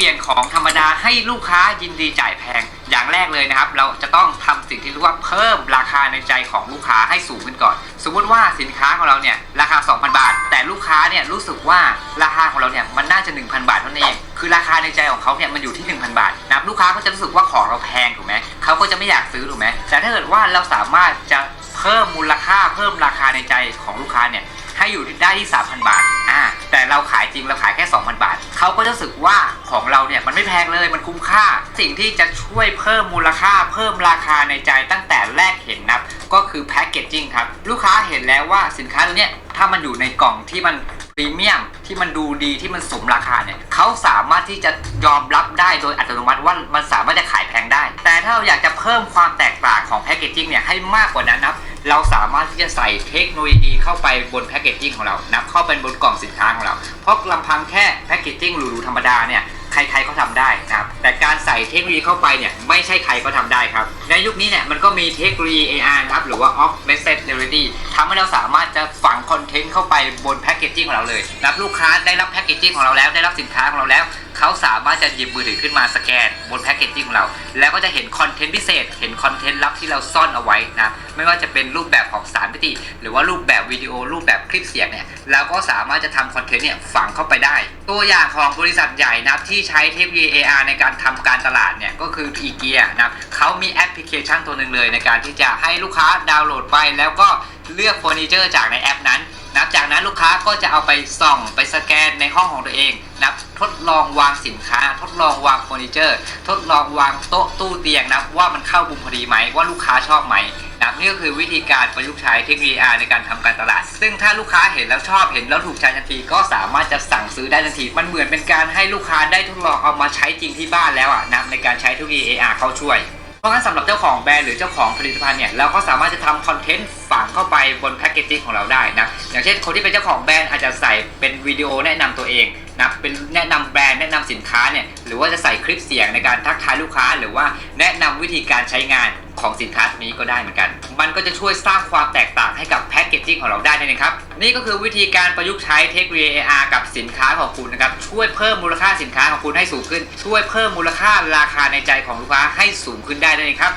ปลี่ยนของธรรมดาให้ลูกค้ายินดีจ่ายแพง อย่างแรกเลยนะครับ เราจะต้องทำสิ่งที่เรียกว่าเพิ่มราคาในใจของลูกค้าให้สูงขึ้นก่อน สมมุติว่าสินค้าของเราเนี่ยราคา 2,000 บาท แต่ลูกค้าเนี่ยรู้สึกว่าราคาของเราเนี่ยมันน่าจะ 1,000 บาทเท่านั้นเองคือราคาในใจของเขาเนี่ยมันอยู่ที่ 1,000 บาทนะครับลูกค้าก็จะรู้สึกว่าของเราแพงถูกไหมเขาก็จะไม่อยากซื้อถูกไหมแต่ถ้าเกิดว่าเราสามารถจะเพิ่มมูลค่าเพิ่มราคาในใจของลูกค้าเนี่ยให้อยู่ได้ที่ 3,000 บาท อ่า แต่เราขายจริงเราขายแค่ 2,000 บาท เขาก็จะรู้สึกว่า ไม่แพงเลยมันคุ้มค่า สิ่งที่จะช่วยเพิ่มมูลค่า เพิ่มราคาในใจตั้งแต่แรกเห็นนับก็คือแพคเกจจิ้งครับ ลูกค้าเห็นแล้วว่าสินค้าตัวเนี้ยถ้ามันอยู่ในกล่องที่มันพรีเมียมที่มันดูดีที่มันสมราคาเนี่ยเขาสามารถที่จะยอมรับได้โดยอัตโนมัติว่ามันสามารถจะขายแพงได้ แต่ถ้าเราอยากจะเพิ่มความแตกต่างของแพคเกจจิ้งเนี่ยให้มากกว่านั้นนับเราสามารถที่จะใส่เทคโนโลยีเข้าไปบนแพคเกจจิ้งของเรานะเข้าไปบนกล่องสินค้าของเรา เพราะลำพังแค่แพคเกจจิ้งหรูๆธรรมดาเนี่ย ใครๆก็ทำได้นะครับ แต่การใส่เทคโนโลยีเข้าไปเนี่ยไม่ใช่ใครก็ทำได้ครับ ในยุคนี้เนี่ยมันก็มีเทคโนโลยี AR นะครับหรือว่า Augmented Reality ทำให้เราสามารถจะฝังคอนเทนต์เข้าไปบนแพคเกจจิ้งของเราเลยนับลูกค้าได้รับแพคเกจจิ้งของเราแล้วได้รับสินค้าของเราแล้ว เขาสามารถจะหยิบมือถือขึ้นมาสแกนบนแพคเกจจิ้งของเรา แล้วก็จะเห็นคอนเทนต์พิเศษ เห็นคอนเทนต์ลับที่เราซ่อนเอาไว้นะ ไม่ว่าจะเป็นรูปแบบของสารมิติ หรือว่ารูปแบบวิดีโอ รูปแบบคลิปเสียงเนี่ย เราก็สามารถจะทำคอนเทนต์เนี่ยฝังเข้าไปได้ ตัวอย่างของบริษัทใหญ่นะที่ใช้เทคโนโลยี AR ในการทำการตลาดเนี่ยก็คืออีเกียนะเขามีแอปพลิเคชันตัวหนึ่งเลยในการที่จะให้ลูกค้าดาวน์โหลดไป แล้วก็เลือกเฟอร์นิเจอร์จากในแอปนั้น นับจากนั้นลูกค้าก็จะเอาไปส่องไปสแกนในห้องของตัวเองนับทดลองวางสินค้า ทดลองวางเฟอร์นิเจอร์ ทดลองวางโต๊ะตู้เตียงนะว่ามันเข้ามุมพอดีไหมว่าลูกค้าชอบไหมนับนี่ก็คือวิธีการประยุกต์ใช้เทคโนโลยีในการทำการตลาด ซึ่งถ้าลูกค้าเห็นแล้วชอบเห็นแล้วถูกใจทันที ก็สามารถจะสั่งซื้อได้ทันที มันเหมือนเป็นการให้ลูกค้าได้ทดลองเอามาใช้จริงที่บ้านแล้วอะนับในการใช้เทคโนโลยี AR เข้าช่วย เพราะงั้นสำหรับเจ้าของแบรนด์หรือเจ้าของผลิตภัณฑ์เนี่ยเราก็สามารถจะทำคอนเทนต์ฝังเข้าไปบนแพคเกจจิ้งของเราได้นะอย่างเช่นคนที่เป็นเจ้าของแบรนด์อาจจะใส่เป็นวิดีโอแนะนำตัวเองนะเป็นแนะนำแบรนด์แนะนำสินค้าเนี่ยหรือว่าจะใส่คลิปเสียงในการทักทายลูกค้า หรือว่าแนะนำวิธีการใช้งาน ของสินค้าตัวนี้ก็ได้เหมือนกัน มันก็จะช่วยสร้างความแตกต่างให้กับแพคเกจจิ้งของเราได้นั่นองครับ นี่ก็คือวิธีการประยุกต์ใช้เทคโนโลยี AR กับสินค้าของคุณนะครับ ช่วยเพิ่มมูลค่าสินค้าของคุณให้สูงขึ้น ช่วยเพิ่มมูลค่าราคาในใจของลูกค้าให้สูงขึ้นได้นั่นเองครับ